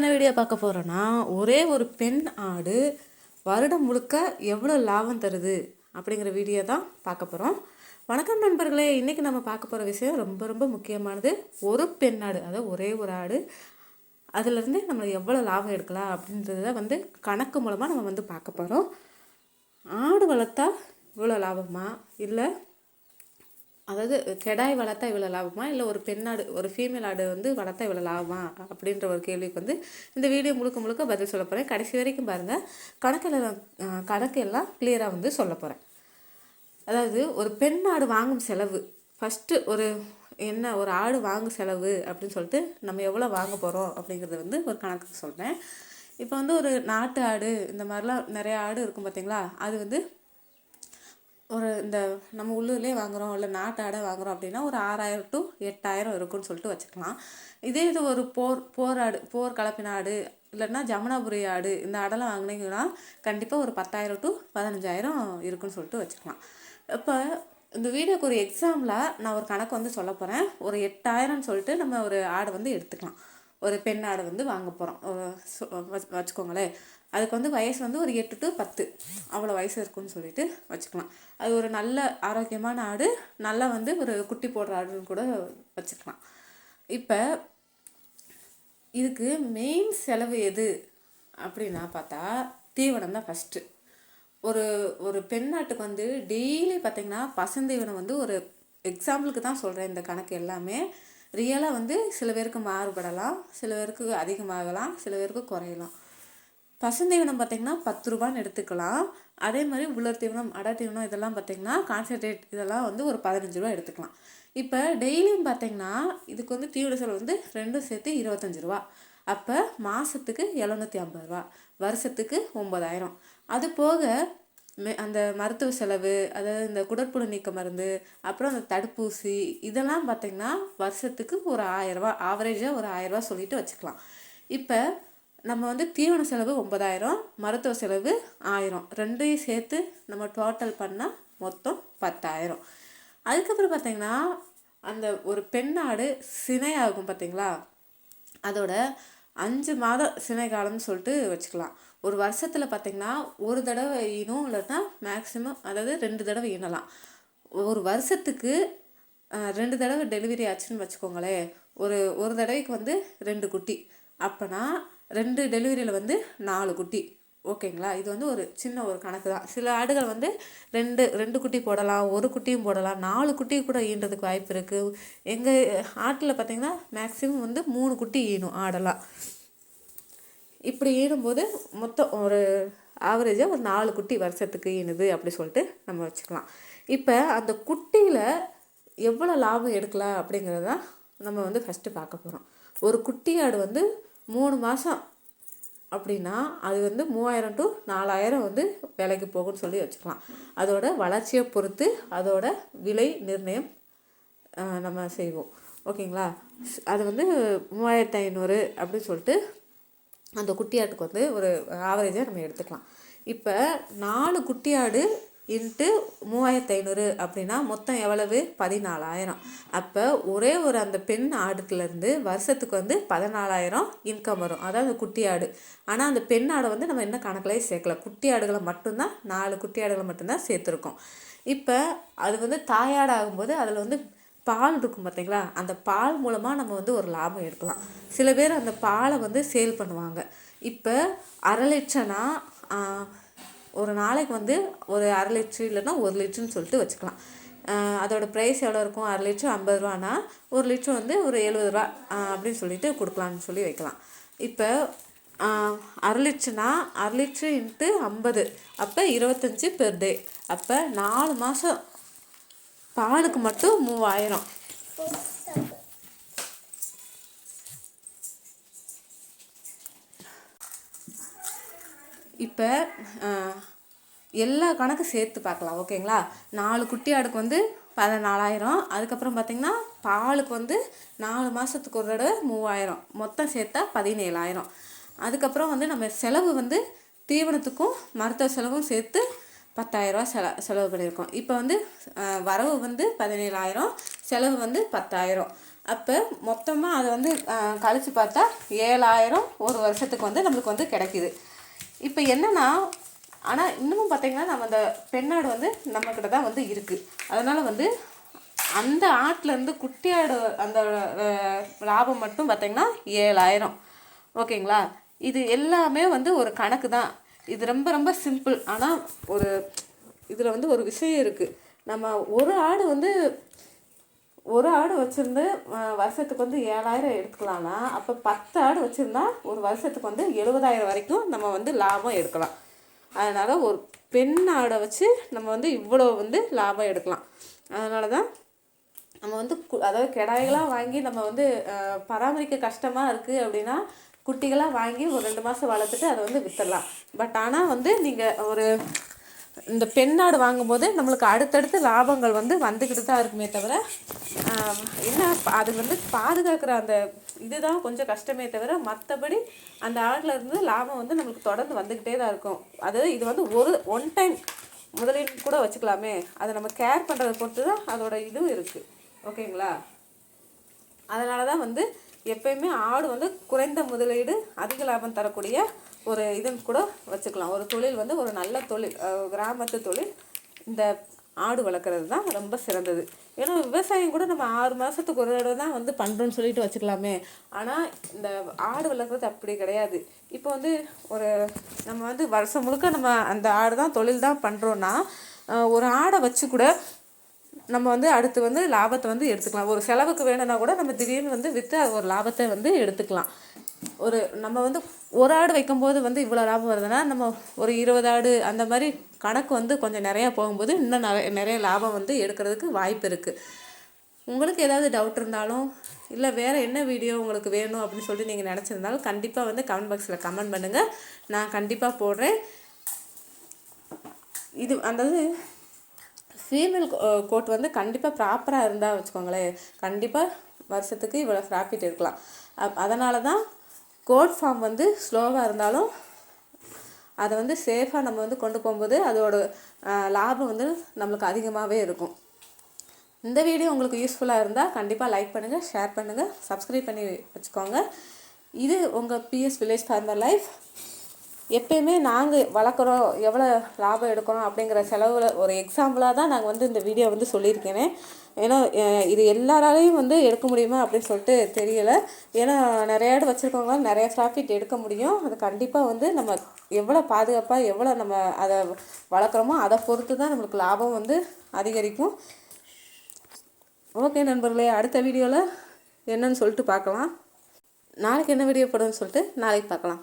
என்ன வீடியோ பார்க்க போகிறோன்னா ஒரே ஒரு பெண் ஆடு வருடம் முழுக்க எவ்வளோ லாபம் தருது அப்படிங்கிற வீடியோ தான் பார்க்க போகிறோம் வணக்கம் நண்பர்களே இன்றைக்கி நம்ம பார்க்க போகிற விஷயம் ரொம்ப ரொம்ப முக்கியமானது ஒரு பெண் ஆடு அதாவது ஒரே ஒரு ஆடு அதுலேருந்து நம்ம எவ்வளோ லாபம் எடுக்கலாம் அப்படின்றத வந்து கணக்கு மூலமாக நம்ம வந்து பார்க்க போகிறோம் ஆடு வளர்த்தா இவ்வளோ லாபமா? இல்லை அதாவது கெடாய் வளர்த்தா இவ்வளோ லாபமா? இல்லை ஒரு பெண்ணாடு ஒரு ஃபீமேல் ஆடு வந்து வளர்த்தா இவ்வளோ லாபமா? அப்படின்ற ஒரு கேள்விக்கு வந்து இந்த வீடியோ முழுக்க முழுக்க பதில் சொல்ல போகிறேன் கடைசி வரைக்கும் பாருங்கள் கணக்கில் நான் கணக்கெல்லாம் கிளியராக வந்து சொல்ல போகிறேன் அதாவது ஒரு பெண் ஆடு வாங்கும் செலவு ஃபஸ்ட்டு ஒரு என்ன ஒரு ஆடு வாங்கும் செலவு அப்படின்னு சொல்லிட்டு நம்ம எவ்வளோ வாங்க போகிறோம் அப்படிங்கிறத வந்து ஒரு கணக்கு சொல்கிறேன் இப்போ வந்து ஒரு நாட்டு ஆடு இந்த மாதிரிலாம் நிறைய ஆடு இருக்கும் பார்த்தீங்களா அது வந்து ஒரு இந்த நம்ம உள்ளூர்லேயே வாங்குகிறோம் இல்லை நாட்டு ஆடை வாங்குகிறோம் அப்படின்னா ஒரு ஆறாயிரம் டு எட்டாயிரம் இருக்குன்னு சொல்லிட்டு வச்சுக்கலாம். இதே இது ஒரு போர் போர் ஆடு போர் கலப்பின ஆடு இல்லைன்னா ஜமுனாபுரி ஆடு இந்த ஆடெல்லாம் வாங்கினீங்கன்னா கண்டிப்பாக ஒரு பத்தாயிரம் டு பதினஞ்சாயிரம் இருக்குன்னு சொல்லிட்டு வச்சுக்கலாம். இப்போ இந்த வீடியோக்கு ஒரு எக்ஸாம்பிளாக நான் ஒரு கணக்கு வந்து சொல்ல போகிறேன் ஒரு எட்டாயிரம்னு சொல்லிட்டு நம்ம ஒரு ஆடை வந்து எடுத்துக்கலாம். ஒரு பெண் ஆடை வந்து வாங்க போகிறோம் வச்சுக்கோங்களேன். அதுக்கு வந்து வயசு வந்து ஒரு எட்டு டு பத்து. அவ்வளோ வயசு இருக்குன்னு சொல்லிட்டு வச்சுக்கலாம். அது ஒரு நல்ல ஆரோக்கியமான ஆடு நல்லா வந்து ஒரு குட்டி போடுற ஆடுன்னு கூட வச்சுக்கலாம். இப்போ இதுக்கு மெயின் செலவு எது அப்படின்னா பார்த்தா தீவனம் தான் ஃபஸ்ட்டு ஒரு ஒரு பெண்ணாட்டுக்கு வந்து டெய்லி பார்த்திங்கன்னா பசந்தீவனம் வந்து ஒரு எக்ஸாம்பிளுக்கு தான் சொல்கிறேன் இந்த கணக்கு எல்லாமே. ரியலாக வந்து சில பேருக்கு மாறுபடலாம் சில பேருக்கு அதிகமாகலாம் சில பேருக்கு குறையலாம். பசுந்தீவனம் பார்த்திங்கன்னா பத்து ரூபான்னு எடுத்துக்கலாம். அதே மாதிரி உலர் தீவனம் அடை தீவனம் இதெல்லாம் பார்த்திங்கன்னா கான்சன்ட்ரேட் இதெல்லாம் வந்து ஒரு பதினஞ்சு ரூபா எடுத்துக்கலாம். இப்போ டெய்லியும் பார்த்திங்கன்னா இதுக்கு வந்து தீவன செலவு வந்து ரெண்டும் சேர்த்து இருபத்தஞ்சி ரூபா. அப்போ மாதத்துக்கு எழுநூற்றி ஐம்பது ரூபா வருஷத்துக்கு ஒம்பதாயிரம் அது போக மே அந்த மருத்துவ செலவு அதாவது இந்த குடற்புழு நீக்க மருந்து அப்புறம் அந்த தடுப்பூசி இதெல்லாம் பார்த்திங்கன்னா வருஷத்துக்கு ஒரு ஆயிரரூபா ஆவரேஜாக ஒரு ஆயிரரூபா சொல்லிட்டு வச்சுக்கலாம். இப்போ நம்ம வந்து தீவன செலவு ஒன்பதாயிரம் மருத்துவ செலவு ஆயிரம். ரெண்டையும் சேர்த்து நம்ம டோட்டல் பண்ணால் மொத்தம் பத்தாயிரம். அதுக்கப்புறம் பார்த்திங்கன்னா அந்த ஒரு பெண்ணாடு சினையாகும் பார்த்திங்களா அதோட அஞ்சு மாத சினை காலம்னு சொல்லிட்டு வச்சுக்கலாம். ஒரு வருஷத்தில் பார்த்திங்கன்னா ஒரு தடவை ஈனும் இல்லைன்னா மேக்ஸிமம் அதாவது ரெண்டு தடவை ஈனலாம். ஒரு வருஷத்துக்கு ரெண்டு தடவை டெலிவரி ஆச்சுன்னு வச்சுக்கோங்களேன். ஒரு ஒரு தடவைக்கு வந்து ரெண்டு குட்டி. அப்போனா ரெண்டு டெலிவரியில் வந்து நாலு குட்டி. ஓகேங்களா? இது வந்து ஒரு சின்ன ஒரு கணக்கு தான். சில ஆடுகள் வந்து ரெண்டு ரெண்டு குட்டி போடலாம் ஒரு குட்டியும் போடலாம் நாலு குட்டி கூட ஈன்றதுக்கு வாய்ப்பு இருக்குது எங்கள் ஆட்டில் பார்த்திங்கன்னா மேக்ஸிமம் வந்து மூணு குட்டி ஈனும் ஆடலாம் இப்படி ஈனும்போது மொத்தம் ஒரு ஆவரேஜாக ஒரு நாலு குட்டி வருஷத்துக்கு ஈனுது அப்படி சொல்லிட்டு நம்ம வச்சுக்கலாம். இப்போ அந்த குட்டியில் எவ்வளோ லாபம் எடுக்கலாம் அப்படிங்கிறத நம்ம வந்து ஃபஸ்ட்டு பார்க்க போகிறோம் ஒரு குட்டி ஆடு வந்து மூணு மாதம் அப்படின்னா அது வந்து மூவாயிரம் டு நாலாயிரம் வந்து விலைக்கு போகும்னு சொல்லி வச்சுக்கலாம். அதோட வளர்ச்சியை பொறுத்து அதோட விலை நிர்ணயம் நம்ம செய்வோம். ஓகேங்களா? அது வந்து மூவாயிரத்து ஐநூறு அப்படின்னு சொல்லிட்டு அந்த குட்டியாட்டுக்கு வந்து ஒரு ஆவரேஜாக நம்ம எடுத்துக்கலாம். இப்போ நாலு குட்டியாடு இன்ட்டு மூவாயிரத்து ஐநூறு அப்படின்னா மொத்தம் எவ்வளவு? பதினாலாயிரம். அப்போ ஒரே ஒரு அந்த பெண் ஆடுக்குலேருந்து வருஷத்துக்கு வந்து பதினாலாயிரம் இன்கம் வரும். அதாவது குட்டி ஆடு. ஆனால் அந்த பெண் ஆடை வந்து நம்ம என்ன கணக்கிலேயே சேர்க்கல. குட்டி ஆடுகளை மட்டும்தான் நாலு குட்டி ஆடுகளை மட்டும்தான் சேர்த்துருக்கோம். இப்போ அது வந்து தாயாடு ஆகும்போது அதில் வந்து பால் இருக்கும் பார்த்தீங்களா? அந்த பால் மூலமாக நம்ம வந்து ஒரு லாபம் எடுக்கலாம். சில பேர் அந்த பாலை வந்து சேல் பண்ணுவாங்க. இப்போ அரை லட்சம்னா ஒரு நாளைக்கு வந்து ஒரு அரை லிட்ரு இல்லைன்னா ஒரு லிட்ருன்னு சொல்லிட்டு வச்சுக்கலாம். அதோட ப்ரைஸ் எவ்வளோ இருக்கும்? அரை லிட்ரு ஐம்பது ரூபானா ஒரு லிட்ரு வந்து ஒரு எழுபது ரூபா அப்படின்னு சொல்லிட்டு கொடுக்கலான்னு சொல்லி வைக்கலாம். இப்போ அரை லிட்ருனா அரை லிட்ரு இன்ட்டு ஐம்பது அப்போ இருபத்தஞ்சி பெர் டே அப்போ நாலு மாதம் பாலுக்கு மட்டும் மூவாயிரம். இப்போ எல்லா கணக்கும் சேர்த்து பார்க்கலாம் ஓகேங்களா? நாலு குட்டி ஆடுக்கு வந்து பதினாலாயிரம். அதுக்கப்புறம் பார்த்திங்கன்னா பாலுக்கு வந்து நாலு மாதத்துக்கு ஒரு தடவை மூவாயிரம். மொத்தம் சேர்த்தா பதினேழாயிரம். அதுக்கப்புறம் வந்து நம்ம செலவு வந்து தீவனத்துக்கும் மருத்துவ செலவும் சேர்த்து பத்தாயிரரூவா செல செலவு பண்ணியிருக்கோம். இப்போ வந்து வரவு வந்து பதினேழாயிரம் செலவு வந்து பத்தாயிரம். அப்போ மொத்தமாக அதை வந்து கழித்து பார்த்தா ஏழாயிரம் ஒரு வருஷத்துக்கு வந்து நம்மளுக்கு வந்து கிடைக்கிது. இப்போ என்னென்னா ஆனால் இன்னமும் பார்த்தீங்கன்னா நம்ம அந்த பெண்ணாடு வந்து நம்மக்கிட்ட தான் வந்து இருக்குது அதனால் வந்து அந்த ஆட்டிலேருந்து குட்டி ஆடு அந்த லாபம் மட்டும் பார்த்தீங்கன்னா ஏழாயிரம். ஓகேங்களா? இது எல்லாமே வந்து ஒரு கணக்கு தான். இது ரொம்ப ரொம்ப சிம்பிள். ஆனால் ஒரு இதில் வந்து ஒரு விஷயம் இருக்குது நம்ம ஒரு ஆடு வந்து ஒரு ஆடு வச்சுருந்து வருஷத்துக்கு வந்து ஏழாயிரம் எடுத்துக்கலாம்னா அப்போ பத்து ஆடு வச்சுருந்தா ஒரு வருஷத்துக்கு வந்து எழுபதாயிரம் வரைக்கும் நம்ம வந்து லாபம் எடுக்கலாம். அதனால் ஒரு பெண் ஆடை வச்சு நம்ம வந்து இவ்வளோ வந்து லாபம் எடுக்கலாம். அதனால தான் நம்ம வந்து கு- அதாவது கிடாய்களாக வாங்கி நம்ம வந்து பராமரிக்க கஷ்டமாக இருக்குது அப்படின்னா குட்டிகளாக வாங்கி ஒரு ரெண்டு மாதம் வளர்த்துட்டு அதை வந்து விற்றுடலாம் பட் ஆனால் வந்து நீங்கள் ஒரு இந்த பெண்ணாடு வாங்கும்போது நம்மளுக்கு அடுத்தடுத்து லாபங்கள் வந்து வந்துக்கிட்டு தான் இருக்குமே தவிர என்ன அது வந்து பாதுகாக்கிற அந்த இதுதான் கொஞ்சம் கஷ்டமே தவிர மற்றபடி அந்த ஆடில் இருந்து லாபம் வந்து நம்மளுக்கு தொடர்ந்து வந்துக்கிட்டே தான் இருக்கும். அது இது வந்து ஒரு ஒன் டைம் முதலீடு கூட வச்சுக்கலாமே. அதை நம்ம கேர் பண்ணுறதை பொறுத்து தான் அதோட இதுவும் இருக்குது ஓகேங்களா? அதனால தான் வந்து எப்பயுமே ஆடு வந்து குறைந்த முதலீடு அதிக லாபம் தரக்கூடிய ஒரு இதுன்னு கூட வச்சுக்கலாம். ஒரு தொழில் வந்து ஒரு நல்ல தொழில் கிராமத்து தொழில். இந்த ஆடு வளர்க்குறது தான் ரொம்ப சிறந்தது. ஏன்னா விவசாயம் கூட நம்ம ஆறு மாதத்துக்கு ஒரு தடவை தான் வந்து பண்ணுறோன்னு சொல்லிட்டு வச்சுக்கலாமே. ஆனால் இந்த ஆடு வளர்க்குறது அப்படி கிடையாது. இப்போ வந்து ஒரு நம்ம வந்து வருஷம் முழுக்க நம்ம அந்த ஆடு தான் தொழில் தான் பண்ணுறோன்னா ஒரு ஆடை வச்சு கூட நம்ம வந்து அடுத்து வந்து லாபத்தை வந்து எடுத்துக்கலாம். ஒரு செலவுக்கு வேணும்னா கூட நம்ம திடீர்னு வந்து விற்று அது ஒரு லாபத்தை வந்து எடுத்துக்கலாம். ஒரு நம்ம வந்து ஒரு ஆடு வைக்கும்போது வந்து இவ்வளோ லாபம் வருதுன்னா நம்ம ஒரு இருபது ஆடு அந்த மாதிரி கணக்கு வந்து கொஞ்சம் நிறையா போகும்போது இன்னும் நிறைய நிறைய லாபம் வந்து எடுக்கிறதுக்கு வாய்ப்பு இருக்குது உங்களுக்கு ஏதாவது டவுட் இருந்தாலும் இல்லை வேறு என்ன வீடியோ உங்களுக்கு வேணும் அப்படின்னு சொல்லிட்டு நீங்கள் நினச்சிருந்தாலும் கண்டிப்பாக வந்து கமெண்ட் பாக்ஸில் கமெண்ட் பண்ணுங்கள் நான் கண்டிப்பாக போடுறேன். இது அதாவது ஃபீமேல் கோட் வந்து கண்டிப்பாக ப்ராப்பராக இருந்தால் வச்சுக்கோங்களேன். கண்டிப்பாக வருஷத்துக்கு இவ்வளோ ப்ராஃபிட் இருக்கலாம். அப் அதனால தான் கோட் ஃபார்ம் வந்து ஸ்லோவாக இருந்தாலும் அதை வந்து சேஃபாக நம்ம வந்து கொண்டு போகும்போது அதோட லாபம் வந்து நம்மளுக்கு அதிகமாகவே இருக்கும். இந்த வீடியோ உங்களுக்கு யூஸ்ஃபுல்லாக இருந்தால் கண்டிப்பாக லைக் பண்ணுங்கள் ஷேர் பண்ணுங்கள் சப்ஸ்கிரைப் பண்ணி வச்சுக்கோங்க. இது உங்கள் பிஎஸ் வில்லேஜ் ஃபார்மர் லைஃப் எப்பயுமே நாங்கள் வளர்க்குறோம் எவ்வளோ லாபம் எடுக்கிறோம் அப்படிங்கிற செலவில் ஒரு எக்ஸாம்பிளாக தான் நாங்கள் வந்து இந்த வீடியோ வந்து சொல்லியிருக்கேனே. ஏன்னா இது எல்லாராலையும் வந்து எடுக்க முடியுமா அப்படின்னு சொல்லிட்டு தெரியலை. ஏன்னா நிறைய இடம் வச்சுருக்கவங்க நிறைய ப்ராஃபிட் எடுக்க முடியும். அது கண்டிப்பாக வந்து நம்ம எவ்வளோ பாதுகாப்பாக எவ்வளோ நம்ம அதை வளர்க்குறோமோ அதை பொறுத்து தான் நம்மளுக்கு லாபம் வந்து அதிகரிக்கும். ஓகே நண்பர்களே அடுத்த வீடியோவில் என்னன்னு சொல்லிட்டு பார்க்கலாம். நாளைக்கு என்ன வீடியோ போடுன்னு சொல்லிட்டு நாளைக்கு பார்க்கலாம்.